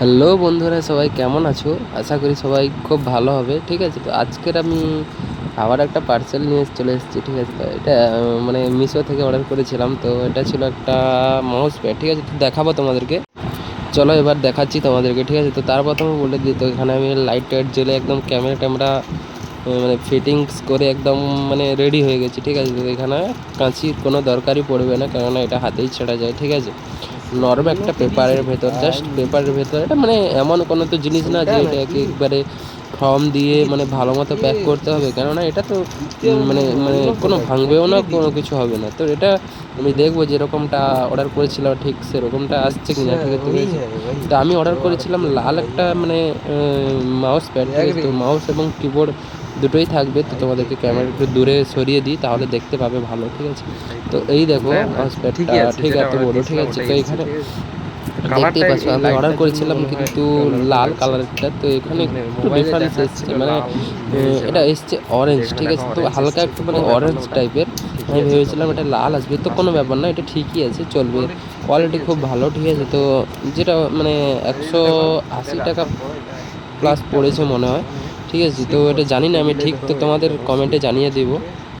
Hello বন্ধুরা, সবাই কেমন আছো? আশা করি সবাই খুব ভালো হবে, ঠিক আছে? তো আজকের আমি আবার একটা পার্সেল নিয়ে চলে এসেছি, ঠিক আছে? তো এটা মানে মিশো থেকে অর্ডার করেছিলাম, তো এটা ছিল একটা মাউস প্যাড ঠিক আছে? তো দেখাবো তোমাদেরকে। চলো এবার দেখাচ্ছি তোমাদেরকে, ঠিক আছে? তো তার প্রথমে বলে দিই, তো এখানে আমি লাইট টাইট জ্বেলে একদম ক্যামেরা ট্যামেরা মানে ফিটিংস করে একদম মানে রেডি হয়ে গেছি, ঠিক আছে? তো এখানে কাঁচির কোনো দরকারই পড়বে না, কেননা এটা হাতেই ছেড়া যায়, ঠিক আছে? নরম একটা পেপারের ভেতর জাস্ট পেপারের ভেতর। এটা মানে এমন কোনো তো জিনিস না যে এটা একেবারে ফর্ম দিয়ে মানে ভালো মতো প্যাক করতে হবে। কেননা এটা তো মানে মানে কোনো ভাঙবেও না কোনো কিছু হবে না। তো এটা আমি দেখব যেরকমটা অর্ডার করেছিলাম ঠিক সেরকমটা আসছে কি না ঠিক তো আমি অর্ডার করেছিলাম লাল একটা মানে মাউস প্যাড তো মাউস এবং কিবোর্ড দুটোই থাকবে তো তোমাদেরকে ক্যামেরা একটু দূরে সরিয়ে দিই তাহলে দেখতে পাবে ভালো ঠিক আছে? তো এই দেখো ঠিক আছে বড় ঠিক আছে তো এখানে দেখতেই পাচ্ছ আমি অর্ডার করেছিলাম কিন্তু লাল কালারটা তো এখানে একটু ডিফারেন্স এসছে মানে এটা এসছে অরেঞ্জ ঠিক আছে তো হালকা একটু মানে অরেঞ্জ টাইপের আমি ভেবেছিলাম এটা লাল আসবে তো কোনো ব্যাপার না এটা ঠিকই আছে চলবে কোয়ালিটি খুব ভালো ঠিক আছে তো যেটা মানে একশো আশি টাকা প্লাস পড়েছে মনে হয়। ঠিক আছে তো এটা জানি না আমি ঠিক তো তোমাদের কমেন্টে জানিয়ে দেবো।